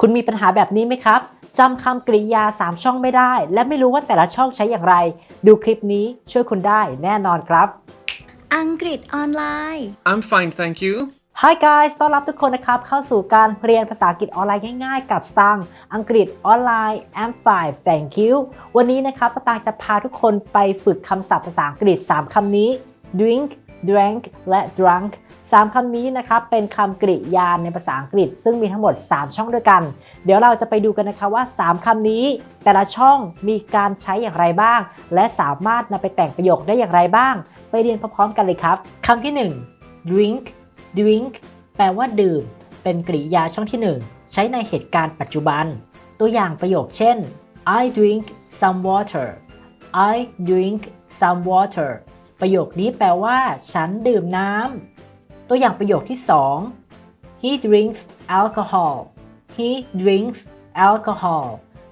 คุณมีปัญหาแบบนี้ไหมครับจำคำกริยา 3 ช่องไม่ได้ และไม่รู้ว่าแต่ละช่องใช้อย่างไร ดูคลิปนี้ช่วยคุณได้แน่นอนครับ อังกฤษออนไลน์ I'm fine, thank you. Hi guys ต้อนรับทุกคนนะครับ เข้าสู่การเรียนภาษาอังกฤษออนไลน์ง่ายๆ กับสตางค์อังกฤษออนไลน์ I'm fine thank you วันนี้นะครับสตางค์จะพาทุกคนไปฝึกคำศัพท์ภาษาอังกฤษ 3คำนี้ drink drank และ drunk 3คำนี้นะครับเป็นคำกริยาในภาษาอังกฤษ ซึ่งมีทั้งหมด 3 ช่องด้วยกัน เดี๋ยวเราจะไปดูกันนะคะว่า 3 คำนี้ แต่ละช่องมีการใช้อย่างไรบ้าง และสามารถนำไปแต่งประโยคได้อย่างไรบ้าง ไปเรียนพร้อมๆกันเลยครับคำที่ 1 drink drink แปลว่าดื่ม เป็นกริยาช่องที่ 1 ใช้ในเหตุการณ์ปัจจุบัน ตัวอย่างประโยคเช่น I drink some water I drink some water ประโยคนี้แปลว่า ฉันดื่มน้ำ ตัวอย่างประโยคที่ 2 He drinks alcohol He drinks alcohol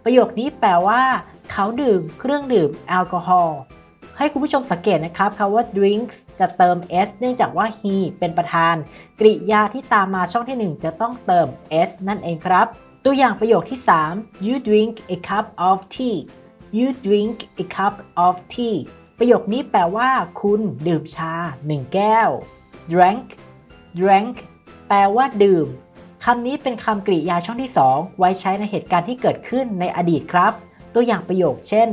ประโยคนี้แปลว่า เขาดื่มเครื่องดื่มแอลกอฮอล์ให้คุณผู้ชมสังเกตนะครับคำว่า drinks จะเติม s เนื่องจากว่า he เป็นประธาน กริยาที่ตามมาช่องที่ 1 จะต้องเติม s นั่นเองครับ ตัวอย่างประโยคที่ 3 you drink a cup of tea you drink a cup of tea ประโยคนี้แปลว่า คุณดื่มชา 1 แก้ว drank drank แปลว่า ดื่มคำนี้เป็นคำกริยาช่องที่ 2 ไว้ใช้ในเหตุการณ์ที่เกิดขึ้นในอดีตครับ ตัวอย่างประโยคเช่น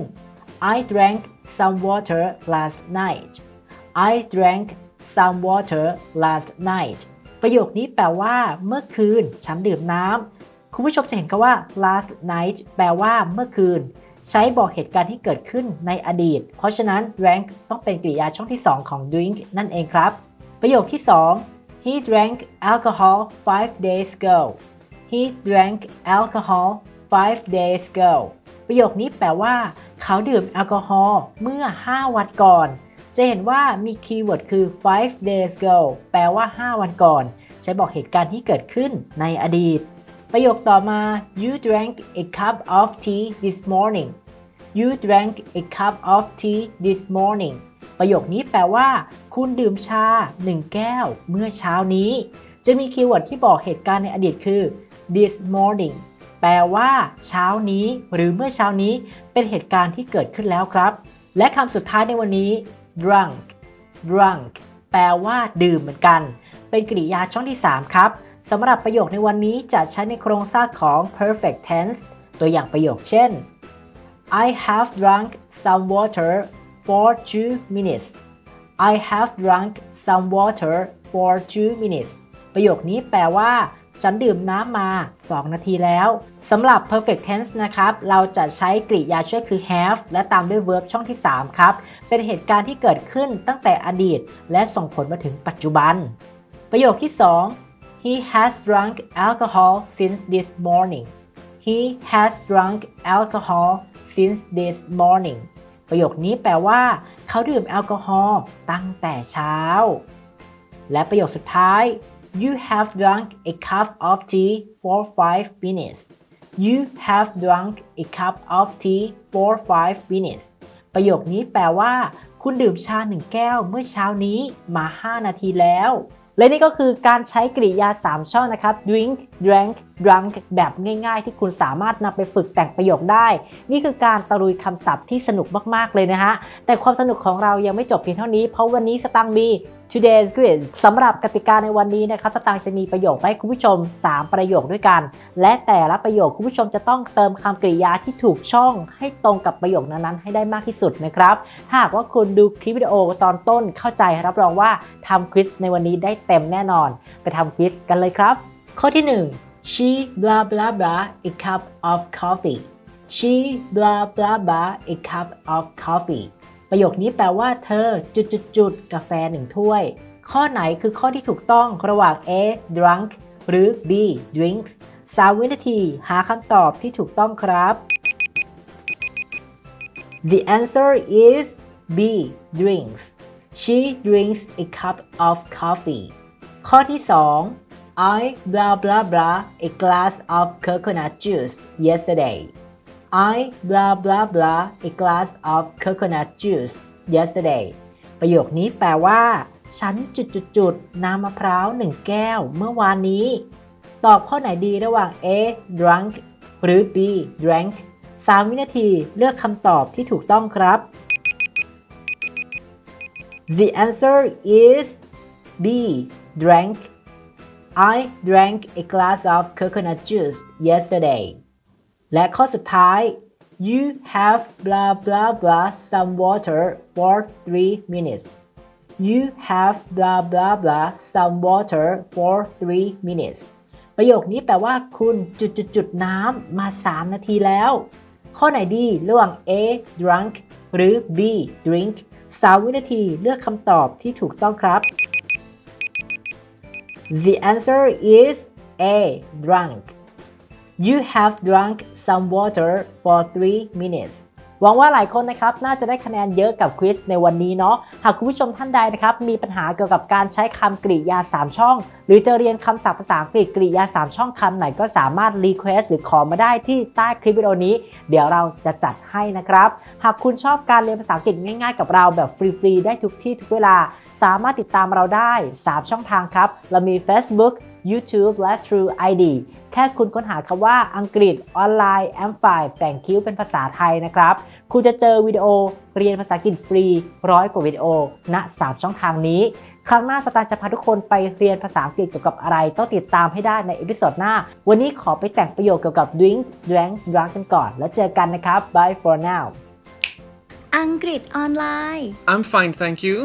I drank some water last night I drank some water last night ประโยคนี้แปลว่า เมื่อคืน ฉันดื่มน้ำคุณผู้ชมจะเห็นคำว่า last night แปลว่า เมื่อคืน ใช้บอกเหตุการณ์ที่เกิดขึ้นในอดีต เพราะฉะนั้น drank ต้องเป็นกริยาช่องที่ 2 ของ drink นั่นเองครับ ประโยคที่ 2 he drank alcohol five days ago he drank alcohol five days ago ประโยคนี้แปลว่า เขาดื่มแอลกอฮอล์เมื่อ 5 วันก่อน จะเห็นว่ามีคีย์เวิร์ดคือ five days ago แปลว่า 5 วันก่อน ใช้บอกเหตุการณ์ที่เกิดขึ้นในอดีต ประโยคต่อมา you drank a cup of tea this morning you drank a cup of tea this morning ประโยคนี้แปลว่า คุณดื่มชา 1 แก้ว เมื่อเช้านี้ จะมีคีย์เวิร์ดที่บอกเหตุการณ์ในอดีตคือ this morning แปลว่า เช้านี้ หรือเมื่อเช้านี้ เป็นเหตุการณ์ที่เกิดขึ้นแล้วครับ และคำสุดท้ายในวันนี้ drunk drunk แปลว่า ดื่มเหมือนกัน เป็นกริยาช่องที่ 3 ครับสำหรับประโยคในวันนี้จะใช้ในโครงสร้างของ perfect tense ตัวอย่างประโยคเช่น I have drunk some water for two minutes I have drunk some water for two minutes ประโยคนี้แปลว่า ฉันดื่มน้ำมา 2 นาทีแล้วสำหรับ perfect tense นะครับ เราจะใช้กริยาช่วยคือ have และตามด้วย verb ช่องที่ 3 ครับ เป็นเหตุการณ์ที่เกิดขึ้นตั้งแต่อดีต และส่งผลมาถึงปัจจุบัน ประโยคที่ 2 He has drunk alcohol since this morning He has drunk alcohol since this morning ประโยคนี้แปลว่า เขาดื่มแอลกอฮอล์ตั้งแต่เช้า และประโยคสุดท้าย You have drunk a cup of tea for five minutes You have drunk a cup of tea for five minutes ประโยคนี้แปลว่า คุณดื่มชาหนึ่งแก้วเมื่อเช้านี้มา 5 นาทีแล้ว และนี่ก็คือการใช้กริยา 3 ช่องนะครับ drink drank drunk แบบง่ายๆ ที่คุณสามารถนำไปฝึกแต่งประโยคได้ นี่คือการตะลุยคำศัพท์ที่สนุกมากๆเลยนะฮะ แต่ความสนุกของเรายังไม่จบเพียงเท่านี้ เพราะวันนี้สตังบี today's quiz สำหรับกติกาในวันนี้นะครับสตางค์จะมีประโยคให้คุณผู้ชม 3 ประโยคด้วยกัน และแต่ละประโยคคุณผู้ชมจะต้องเติมคำกริยาที่ถูกช่อง ให้ตรงกับประโยคนั้นๆ ให้ได้มากที่สุดนะครับหากว่าคุณดูคลิปวิดีโอตอนต้นเข้าใจรับรองว่าทำควิสในวันนี้ได้เต็มแน่นอน ไปทำควิสกันเลยครับ ข้อที่ 1 she blah blah blah a cup of coffee she blah blah blah a cup of coffee ประโยคนี้แปลว่าเธอจุดจุดจุดๆๆกาแฟหนึ่งถ้วย ข้อไหนคือข้อที่ถูกต้องระหว่าง A drunk หรือ B drinks 3วินาทีหาคำตอบที่ถูกต้องครับ The answer is B drinks she drinks a cup of coffee ข้อที่ 2 I blah blah blah a glass of coconut juice yesterday I blah blah blah a glass of coconut juice yesterday ประโยคนี้แปลว่า ฉันจุดจุดจุดน้ำมะพร้าวหนึ่งแก้วเมื่อวานนี้ ตอบข้อไหนดีระหว่าง A drunk หรือ B drank 3 วินาทีเลือกคำตอบที่ถูกต้องครับ The answer is B drank I drank a glass of coconut juice yesterday และข้อสุดท้าย You have blah blah blah some water for 3 minutes You have blah blah blah some water for 3 minutes ประโยคนี้แปลว่าคุณจุดจุดจุดน้ำมา 3 นาทีแล้ว ข้อไหนดีระหว่าง A drunk หรือ B drink 3 วินาทีเลือกคำตอบที่ถูกต้องครับ The answer is A drunk You have drunk some water for 3 minutes หวังว่าหลายคนนะครับน่าจะได้คะแนนเยอะกับควิสในวันนี้เนาะหากคุณผู้ชมท่านใดนะครับมีปัญหาเกี่ยวกับการใช้คำกริยา 3 ช่อง หรือจะเรียนคำศัพท์ภาษาอังกฤษกริยา 3 ช่องคำไหนก็สามารถรีเควสหรือขอมาได้ที่ใต้คลิปวิดีโอนี้ เดี๋ยวเราจะจัดให้นะครับ หากคุณชอบการเรียนภาษาอังกฤษง่ายๆ กับเราแบบฟรีๆได้ทุกที่ทุกเวลา สามารถติดตามเราได้ 3 ช่องทางครับ เรามี Facebook YouTube และ True ID แค่คุณค้นหาคำว่าอังกฤษออนไลน์แอมไฟแต่งคิ้วเป็นภาษาไทยนะครับ คุณจะเจอวิดีโอเรียนภาษาอังกฤษฟรีร้อยกว่าวิดีโอ ณ 3 ช่องทางนี้ ครั้งหน้าสตาร์จะพาทุกคนไปเรียนภาษาอังกฤษเกี่ยวกับอะไร ต้องติดตามให้ได้ในเอพิโซดหน้า วันนี้ขอไปแต่งประโยคเกี่ยวกับ drink drank drunk กันก่อน แล้วเจอกันนะครับ bye for now อังกฤษออนไลน์ I'm fine, thank you.